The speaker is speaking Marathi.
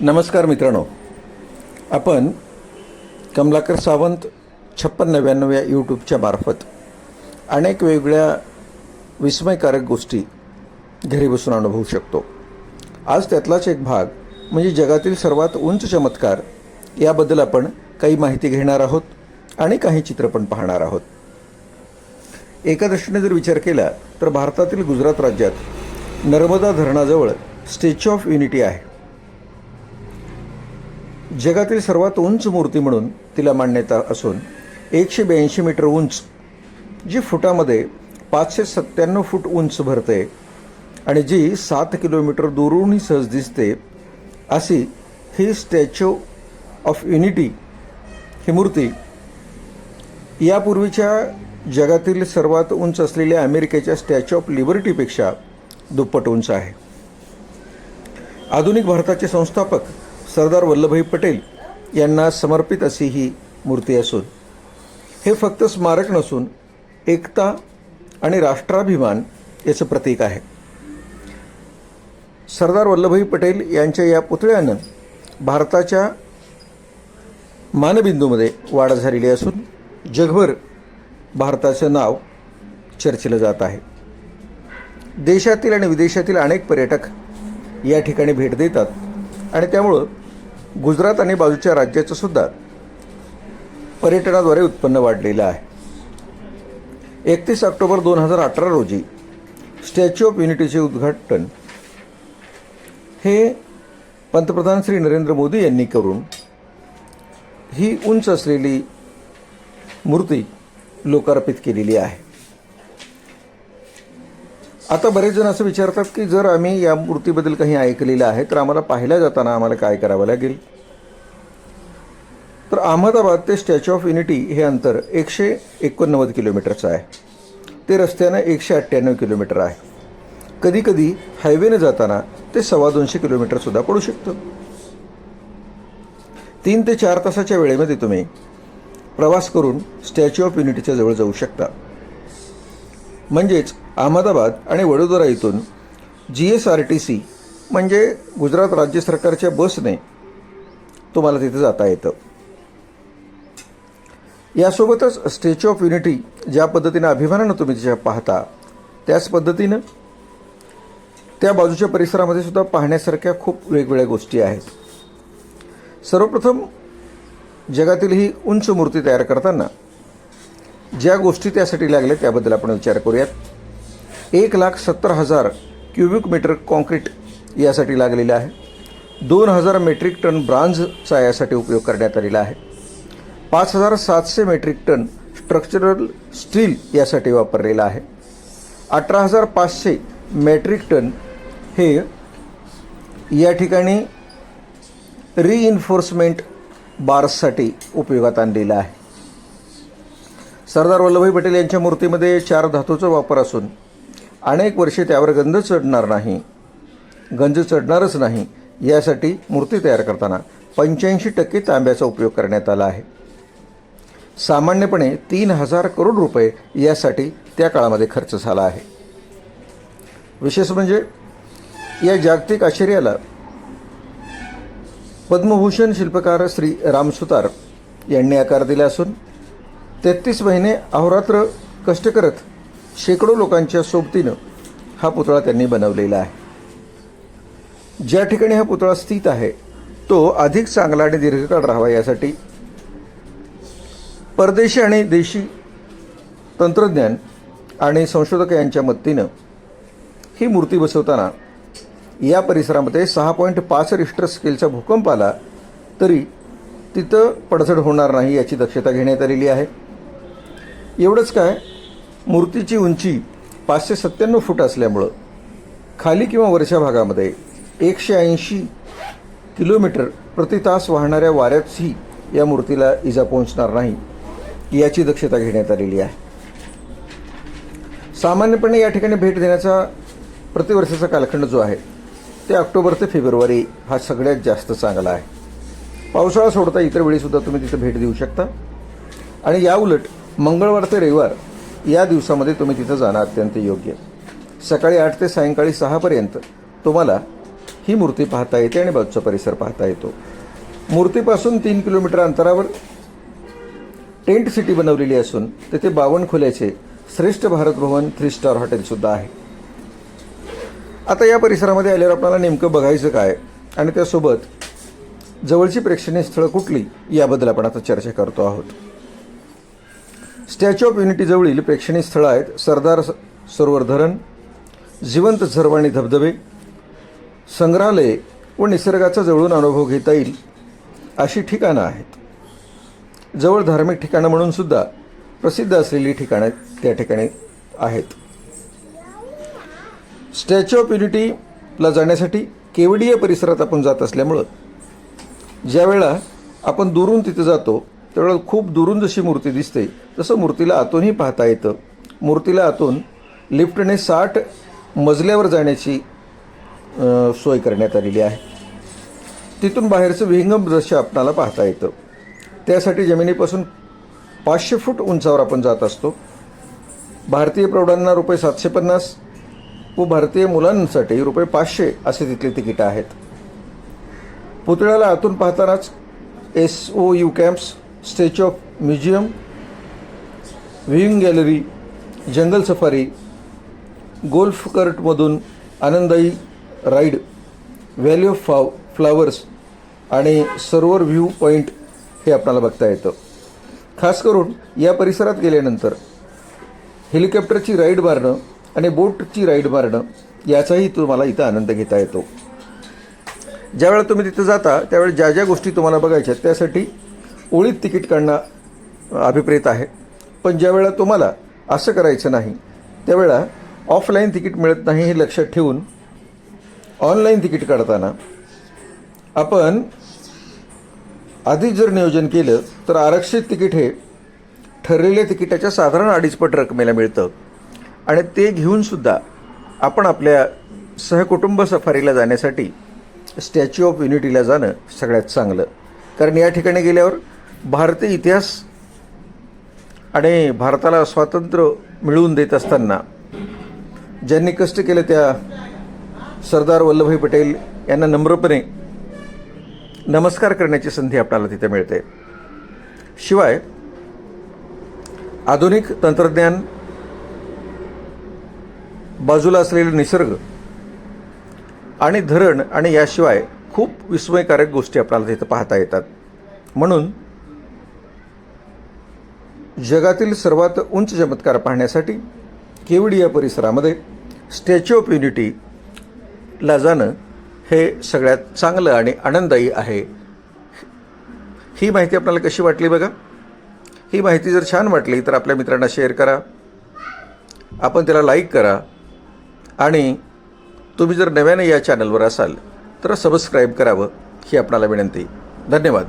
नमस्कार मित्रांनो. आपण कमलाकर सावंत छप्पन नव्याण्णव या यूट्यूबच्या मार्फत अनेक वेगवेगळ्या विस्मयकारक गोष्टी घरी बसून अनुभवू शकतो. आज त्यातलाच एक भाग म्हणजे जगातील सर्वात उंच चमत्कार याबद्दल आपण काही माहिती घेणार आहोत आणि काही चित्रपण पाहणार आहोत. एका दृष्टीने जर विचार केला तर भारतातील गुजरात राज्यात नर्मदा धरणाजवळ स्टॅच्यू ऑफ युनिटी आहे. जगातील सर्वात उंच मूर्ती म्हणून तिला मान्यता असून एकशे ब्याऐंशी मीटर उंच जी फुटामध्ये पाचशे सत्त्याण्णव फूट उंच भरते आणि जी सात किलोमीटर दूरूनही सहज दिसते अशी ही स्टॅच्यू ऑफ युनिटी ही मूर्ती यापूर्वीच्या जगातील सर्वात उंच असलेल्या अमेरिकेच्या स्टॅच्यू ऑफ लिबर्टीपेक्षा दुप्पट उंच आहे. आधुनिक भारताचे संस्थापक सरदार वल्लभभाई पटेल यांना समर्पित अशी ही मूर्ती असून हे फक्त स्मारक नसून एकता आणि राष्ट्राभिमान याचं प्रतीक आहे. सरदार वल्लभभाई पटेल यांच्या या पुतळ्यानं भारताच्या मानबिंदूमध्ये वाढ झालेली असून जगभर भारताचं नाव चर्चिलं जात आहे. देशातील आणि विदेशातील अनेक पर्यटक या ठिकाणी भेट देतात आणि त्यामुळं गुजरात आणि बाजूच्या राज्याचं सुद्धा पर्यटनाद्वारे उत्पन्न वाढलेलं आहे. एकतीस ऑक्टोबर दोन हजार अठरा रोजी स्टॅच्यू ऑफ युनिटीचे उद्घाटन हे पंतप्रधान श्री नरेंद्र मोदी यांनी करून ही उंच असलेली मूर्ती लोकार्पित केलेली आहे. आता बरेच जण असं विचारतात की जर आम्ही या मूर्तीबद्दल काही ऐकलेलं आहे तर आम्हाला पाहायला जाताना आम्हाला काय करावं लागेल? तर अहमदाबाद ते स्टॅच्यू ऑफ युनिटी हे अंतर एकशे एकोणनव्वद किलोमीटरचं आहे. ते रस्त्यानं एकशे अठ्ठ्याण्णव किलोमीटर आहे. कधीकधी हायवेनं जाताना ते सव्वा दोनशे किलोमीटरसुद्धा पडू शकतं. तीन ते चार तासाच्या वेळेमध्ये तुम्ही प्रवास करून स्टॅच्यू ऑफ युनिटीच्या जवळ जाऊ शकता. म्हणजेच अहमदाबाद आणि वडोदरा इथून G S R T C म्हणजे गुजरात राज्य सरकारच्या बसने तुम्हाला तिथे जाता येतं. यासोबतच स्टॅच्यू ऑफ युनिटी ज्या पद्धतीनं अभिमानानं तुम्ही तिच्या पाहता त्याच पद्धतीनं त्या बाजूच्या परिसरामध्ये सुद्धा पाहण्यासारख्या खूप वेगवेगळ्या गोष्टी आहेत. सर्वप्रथम जगातील ही उंच मूर्ती तयार करताना ज्या गोष्टी त्यासाठी लागल्या त्याबद्दल आपण विचार करूयात. एक लाख सत्तर हजार क्युबिक मीटर कॉन्क्रीट यासाठी लागलेलं आहे. दोन हजार मेट्रिक टन ब्रांझचा यासाठी उपयोग करण्यात आलेला आहे. पाच हजार सातशे मेट्रिक टन स्ट्रक्चरल स्टील यासाठी वापरलेलं आहे. अठरा हजार पाचशे मेट्रिक टन हे या ठिकाणी रिइन्फोर्समेंट बार्ससाठी उपयोगात आणलेलं आहे. सरदार वल्लभभाई पटेल यांच्या मूर्तीमध्ये चार धातूचा वापर असून अनेक वर्षे त्यावर गंध चढणार नाही. गंज चढणारच नाही. यासाठी मूर्ती तयार करताना पंच्याऐंशी टक्के तांब्याचा उपयोग करण्यात आला आहे. सामान्यपणे तीन हजार करोड रुपये यासाठी त्या काळामध्ये खर्च झाला आहे. विशेष म्हणजे या जागतिक आश्चर्याला पद्मभूषण शिल्पकार श्री रामसुतार यांनी आकार दिला असून तेहतीस महिने अहोरात्र कष्ट करत शेकडो लोकांच्या सोबतीनं हा पुतळा त्यांनी बनवलेला आहे. ज्या ठिकाणी हा पुतळा स्थित आहे तो अधिक चांगला आणि दीर्घकाळ राहावा यासाठी परदेशी आणि देशी तंत्रज्ञान आणि संशोधक यांच्या मदतीनं ही मूर्ती बसवताना या परिसरामध्ये सहा पॉईंट पाच रिस्टर स्केलचा भूकंप आला तरी तिथं पडझड होणार नाही याची दक्षता घेण्यात आलेली आहे. एवढंच काय मूर्तीची उंची पाचशे सत्त्याण्णव फूट असल्यामुळं खाली किंवा वरच्या भागामध्ये एकशे ऐंशी किलोमीटर प्रति तास वाहणाऱ्या वाऱ्यातही या मूर्तीला इजा पोहोचणार नाही याची दक्षता घेण्यात आलेली आहे. सामान्यपणे या ठिकाणी भेट देण्याचा प्रतिवर्षाचा कालखंड जो आहे ते ऑक्टोबर ते फेब्रुवारी हा सगळ्यात जास्त चांगला आहे. पावसाळा सोडता इतर वेळीसुद्धा तुम्ही तिथे भेट देऊ शकता. आणि या उलट मंगळवार ते रविवार या दिवसामध्ये तुम्ही तिथं जाणं अत्यंत योग्य. सकाळी आठ ते सायंकाळी सहापर्यंत तुम्हाला ही मूर्ती पाहता येते आणि बाजूचा परिसर पाहता येतो. मूर्तीपासून तीन किलोमीटर अंतरावर टेंट सिटी बनवलेली असून तेथे बावन्न खोल्याचे श्रेष्ठ भारत भवन थ्री स्टार हॉटेलसुद्धा आहे. आता या परिसरामध्ये आल्यावर आपल्याला नेमकं बघायचं काय आणि त्यासोबत जवळची प्रेक्षणीय स्थळं कुठली याबद्दल आपण आता चर्चा करतो आहोत. स्टॅच्यू ऑफ युनिटी जवळील प्रेक्षणीय स्थळं आहेत. सरदार स- सरोवर धरण जिवंत झरवाणी धबधबे संग्रहालये व निसर्गाचा जवळून अनुभव घेता येईल अशी ठिकाणं आहेत. जवळ धार्मिक ठिकाणं म्हणून सुद्धा प्रसिद्ध असलेली ठिकाणं त्या ठिकाणी आहेत. स्टॅच्यू ऑफ युनिटीला जाण्यासाठी केवडीय परिसरात आपण जात असल्यामुळं ज्यावेळा आपण दुरून तिथे जातो त्यावेळेला खूप दुरून जशी मूर्ती दिसते. तसं मूर्तीला आतूनही पाहता येतं. मूर्तीला आतून लिफ्टने साठ मजल्यावर जाण्याची सोय करण्यात आलेली आहे. तिथून बाहेरचं विहंगम दृश्य आपणाला पाहता येतं. त्यासाठी जमिनीपासून पाचशे फूट उंचावर आपण जात असतो. भारतीय प्रौढांना रुपये सातशे पन्नास व भारतीय मुलांसाठी रुपये पाचशे असे तिथले तिकीटं आहेत. पुतळ्याला आतून पाहतानाच S O U camps statue of museum viewing gallery jungle safari golf कर्टमधून आनंदाई राईड व्हॅली ऑफ फाव फ्लावर्स आणि सरोवर व्ह्यू पॉईंट हे आपणाला बघता येतं. खास करून या परिसरात गेल्यानंतर हेलिकॉप्टरची राईड मारणं आणि बोटची राईड मारणं याचाही तुम्हाला इथं आनंद घेता येतो. ज्यावेळेला तुम्ही तिथं जाता त्यावेळेस ज्या ज्या गोष्टी तुम्हाला बघायच्या त्यासाठी ओळीत तिकीट काढणं अभिप्रेत आहे. पण ज्यावेळेला तुम्हाला असं करायचं नाही त्यावेळा ऑफलाईन तिकीट मिळत नाही हे लक्षात ठेवून ऑनलाईन तिकीट काढताना आपण आधीच जर नियोजन केलं तर आरक्षित तिकीट हे ठरलेल्या तिकिटाच्या साधारण अडीचपट रकमेला मिळतं. आणि ते घेऊनसुद्धा आपण आपल्या सहकुटुंब सफारीला जाण्यासाठी स्टॅच्यू ऑफ युनिटीला जाणं सगळ्यात चांगलं. कारण या ठिकाणी गेल्यावर भारतीय इतिहास आणि भारताला स्वातंत्र्य मिळवून देत असताना ज्यांनी कष्ट केले त्या सरदार वल्लभभाई पटेल यांना नम्रपणे नमस्कार करण्याची संधी आपल्याला तिथे मिळते. शिवाय आधुनिक तंत्रज्ञान बाजूला असलेले निसर्ग आणि धरण आणि याशिवाय खूप विस्मयकारक गोष्टी आपल्याला तिथं पाहता येतात. म्हणून जगातील सर्वात उंच चमत्कार पाहण्यासाठी केवडी या परिसरामध्ये स्टॅच्यू ऑफ युनिटीला जाणं हे सगळ्यात चांगलं आणि आनंददायी आहे. ही माहिती आपल्याला कशी वाटली बघा? ही माहिती जर छान वाटली तर आपल्या मित्रांना शेअर करा. आपण त्याला लाईक करा. आणि तुम्ही जर नव्याने या चॅनलवर असाल तर सबस्क्राईब करावं ही आपणाला विनंती. धन्यवाद.